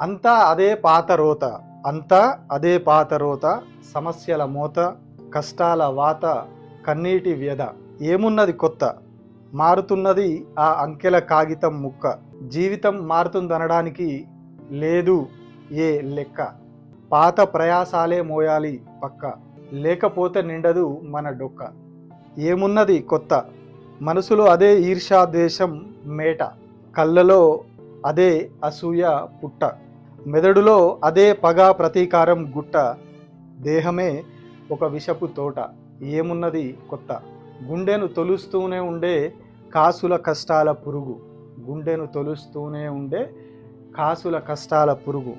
అంతా అదే పాత రోత అంతా అదే పాత రోత సమస్యల మోత కష్టాల వాత కన్నీటి వ్యధ ఏమున్నది కొత్త? మారుతున్నది ఆ అంకెల కాగితం ముక్క. జీవితం మారుతుందనడానికి లేదు ఏ లెక్క? పాత ప్రయాసాలే మోయాలి పక్క. లేకపోతే నిండదు మన డొక్క. ఏమున్నది కొత్త? మనసులో అదే ఈర్ష్యా ద్వేషం మేట. కళ్ళలో అదే అసూయ పుట్ట. మెదడులో అదే పగ ప్రతీకారం గుట్ట దేహమే ఒక విషపు తోట ఏమున్నది కొత్త. గుండెను తొలుస్తూనే ఉండే కాసుల కష్టాల పురుగు గుండెను తొలుస్తూనే ఉండే కాసుల కష్టాల పురుగు.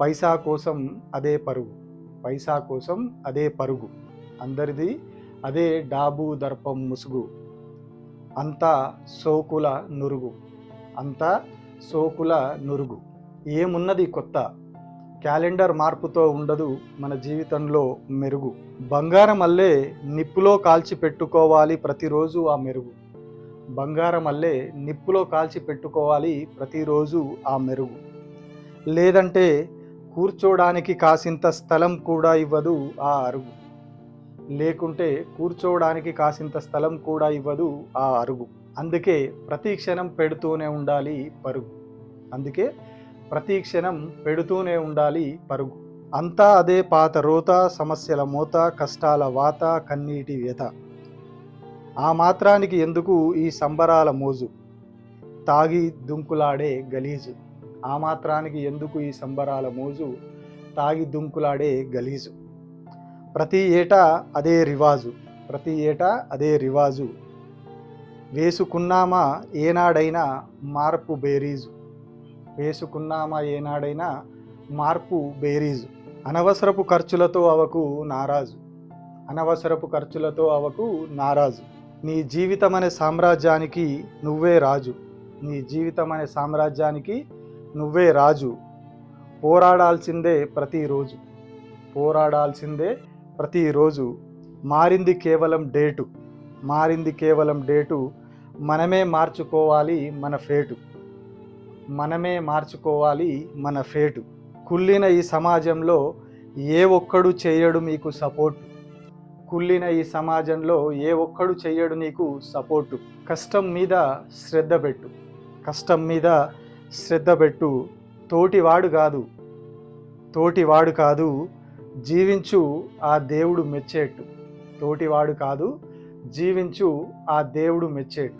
పైసా కోసం అదే పరుగు పైసా కోసం అదే పరుగు. అందరిది అదే డాబు దర్పం ముసుగు. అంతా సోకుల నురుగు అంతా సోకుల నురుగు. ఏమున్నది కొత్త? క్యాలెండర్ మార్పుతో ఉండదు మన జీవితంలో మెరుగు. బంగారం అల్లే నిప్పులో కాల్చి పెట్టుకోవాలి ప్రతిరోజు ఆ మెరుగు. బంగారం అల్లే నిప్పులో కాల్చి పెట్టుకోవాలి ప్రతిరోజు ఆ మెరుగు. లేదంటే కూర్చోడానికి కాసింత స్థలం కూడా ఇవ్వదు ఆ అరుగు. లేకుంటే కూర్చోవడానికి కాసింత స్థలం కూడా ఇవ్వదు ఆ అరుగు. అందుకే ప్రతి క్షణం పెడుతూనే ఉండాలి పరుగు. అందుకే ప్రతి క్షణం పెడుతూనే ఉండాలి పరుగు. అంతా అదే పాత రోత సమస్యల మోత కష్టాల వాత కన్నీటి వ్యత ఆ మాత్రానికి ఎందుకు ఈ సంబరాల మోజు? తాగి దుంకులాడే గలీజు. ఆ మాత్రానికి ఎందుకు ఈ సంబరాల మోజు? తాగి దుంకులాడే గలీజు. ప్రతి ఏటా అదే రివాజు. ప్రతి ఏటా అదే రివాజు. వేసుకున్నామా ఏనాడైనా మార్పు బేరీజు. వేసుకున్నామా ఏనాడైనా మార్పు బేరీజు. అనవసరపు ఖర్చులతో అవకు నారాజు. అనవసరపు ఖర్చులతో అవకు నారాజు. నీ జీవితం అనే సామ్రాజ్యానికి నువ్వే రాజు. నీ జీవితం అనే సామ్రాజ్యానికి నువ్వే రాజు. పోరాడాల్సిందే ప్రతిరోజు. పోరాడాల్సిందే ప్రతిరోజు. మారింది కేవలం డేటు. మారింది కేవలం డేటు. మనమే మార్చుకోవాలి మన ఫేటు. మనమే మార్చుకోవాలి మన ఫేటు. కుళ్ళిన ఈ సమాజంలో ఏ ఒక్కడు చేయడు మీకు సపోర్టు. కుళ్ళిన ఈ సమాజంలో ఏ ఒక్కడు చెయ్యడు నీకు సపోర్టు. కష్టం మీద శ్రద్ధ పెట్టు. కష్టం మీద శ్రద్ధ పెట్టు. తోటివాడు కాదు. తోటివాడు కాదు. జీవించు ఆ దేవుడు మెచ్చేట్టు. తోటివాడు కాదు. జీవించు ఆ దేవుడు మెచ్చేట్టు.